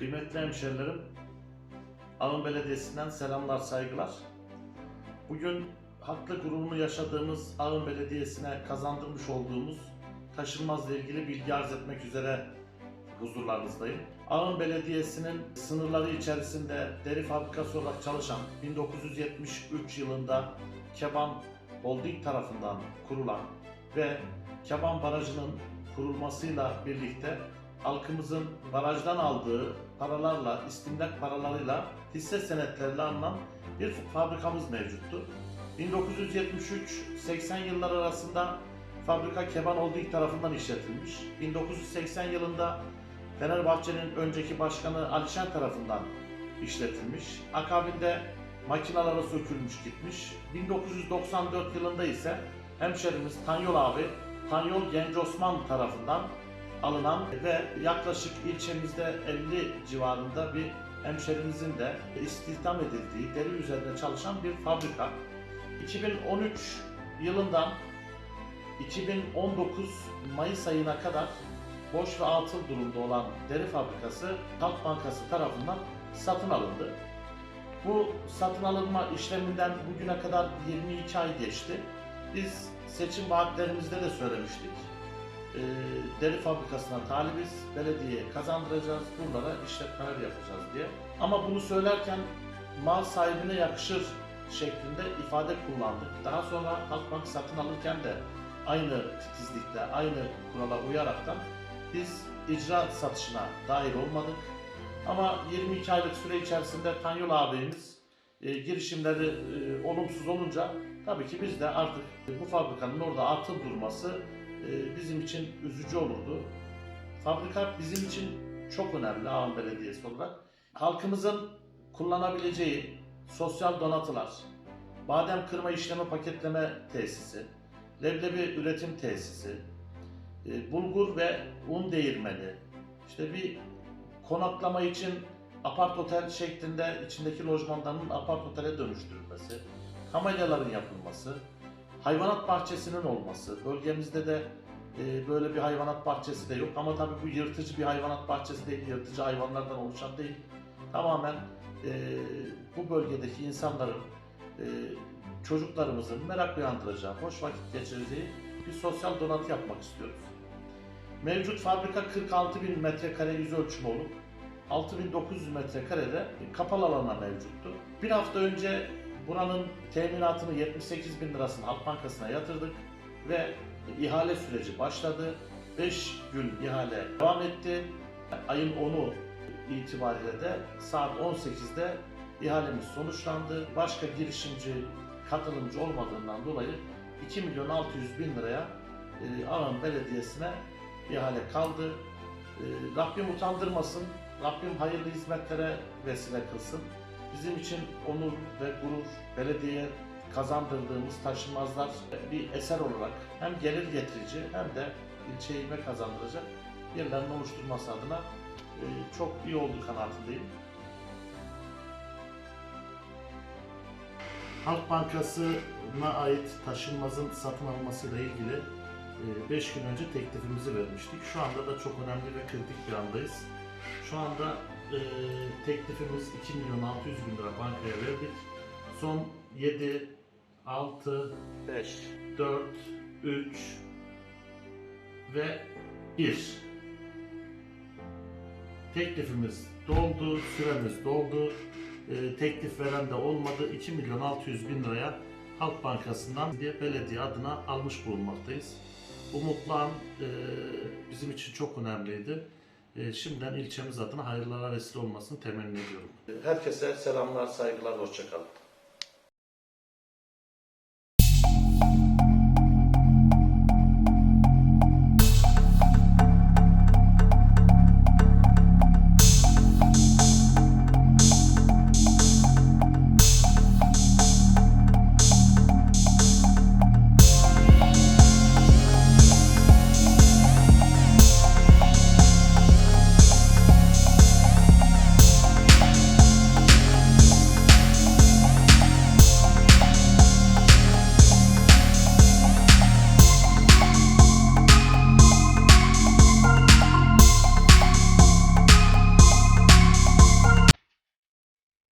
Kıymetli hemşerilerim, Ağın Belediyesi'nden selamlar, saygılar. Bugün haklı gururunu yaşadığımız Ağın Belediyesi'ne kazandırmış olduğumuz taşınmazla ilgili bilgi arz etmek üzere huzurlarınızdayım. Ağın Belediyesi'nin sınırları içerisinde deri fabrikası olarak çalışan 1973 yılında Keban Holding tarafından kurulan ve Keban Barajı'nın kurulmasıyla birlikte halkımızın barajdan aldığı paralarla, istimlak paralarıyla hisse senetleriyle alınan bir fabrikamız mevcuttu. 1973-80 yılları arasında fabrika Keban Holding tarafından işletilmiş. 1980 yılında Fenerbahçe'nin önceki başkanı Alişen tarafından işletilmiş. Akabinde makinalara sökülmüş gitmiş. 1994 yılında ise hemşerimiz Tanyol abi, Tanyol Genç Osman tarafından alınan ve yaklaşık ilçemizde 50 civarında bir hemşerimizin de istihdam edildiği deri üzerinde çalışan bir fabrika. 2013 yılından 2019 Mayıs ayına kadar boş ve atıl durumda olan deri fabrikası Halk Bankası tarafından satın alındı. Bu satın alınma işleminden bugüne kadar 22 ay geçti. Biz seçim vaatlerimizde de söylemiştik. Ee, deri fabrikasına talibiz, belediyeye kazandıracağız, buralara işletmeler yapacağız diye. Ama bunu söylerken mal sahibine yakışır şeklinde ifade kullandık. Daha sonra Halkbank satın alırken de aynı titizlikle, aynı kurala uyaraktan biz icra satışına dahil olmadık. Ama 22 aylık süre içerisinde Tanyol ağabeyimiz e, girişimleri e, olumsuz olunca tabii ki biz de artık bu fabrikanın orada atıl durması e, bizim için üzücü olurdu. Fabrika bizim için çok önemli Ağam Belediyesi olarak. Halkımızın kullanabileceği sosyal donatılar, badem kırma işleme paketleme tesisi, leblebi üretim tesisi, e, bulgur ve un değirmeni, işte bir konaklama için apart otel şeklinde içindeki lojmanların apart otele dönüştürülmesi, kamelyaların yapılması, hayvanat bahçesinin olması, bölgemizde de e, böyle bir hayvanat bahçesi de yok ama tabii bu yırtıcı bir hayvanat bahçesi değil, yırtıcı hayvanlardan oluşan değil. Tamamen e, bu bölgedeki insanların, e, çocuklarımızın merak uyandıracağı, hoş vakit geçireceği bir sosyal donatı yapmak istiyoruz. Mevcut fabrika 46 bin metrekare yüz ölçümü olup 6900 metrekarede kapalı alana mevcuttu. Bir hafta önce buranın teminatını 78 bin lirasını Halk Bankası'na yatırdık ve ihale süreci başladı. 5 gün ihale devam etti. Ayın 10'u itibariyle de saat 18'de ihalemiz sonuçlandı. Başka girişimci, katılımcı olmadığından dolayı 2 milyon 600 bin liraya e, Belediyesi'ne ihale kaldı. E, Rabbim utandırmasın, Rabbim hayırlı hizmetlere vesile kılsın. Bizim için onur ve gurur, belediye kazandırdığımız taşınmazlar bir eser olarak hem gelir getirici hem de ilçeye ivme kazandıracak yerlerin oluşturması adına e, çok iyi olduğu kanaatindeyim. Halk Bankası'na ait taşınmazın satın alınmasıyla ilgili 5 gün önce teklifimizi vermiştik. Şu anda da çok önemli ve kritik bir andayız. Şu anda e, teklifimiz 2 milyon 600 bin lira bankaya verdik. Son 7, 6, 5, 4, 3 ve 1. Teklifimiz doldu, süremiz doldu. E, teklif veren de olmadı. 2 milyon 600 bin liraya Halk Bankası'ndan diye belediye adına almış bulunmaktayız. Bu mutlu an e, bizim için çok önemliydi. E, şimdiden ilçemiz adına hayırlara vesile olmasını temenni ediyorum. Herkese selamlar, saygılar, hoşçakalın.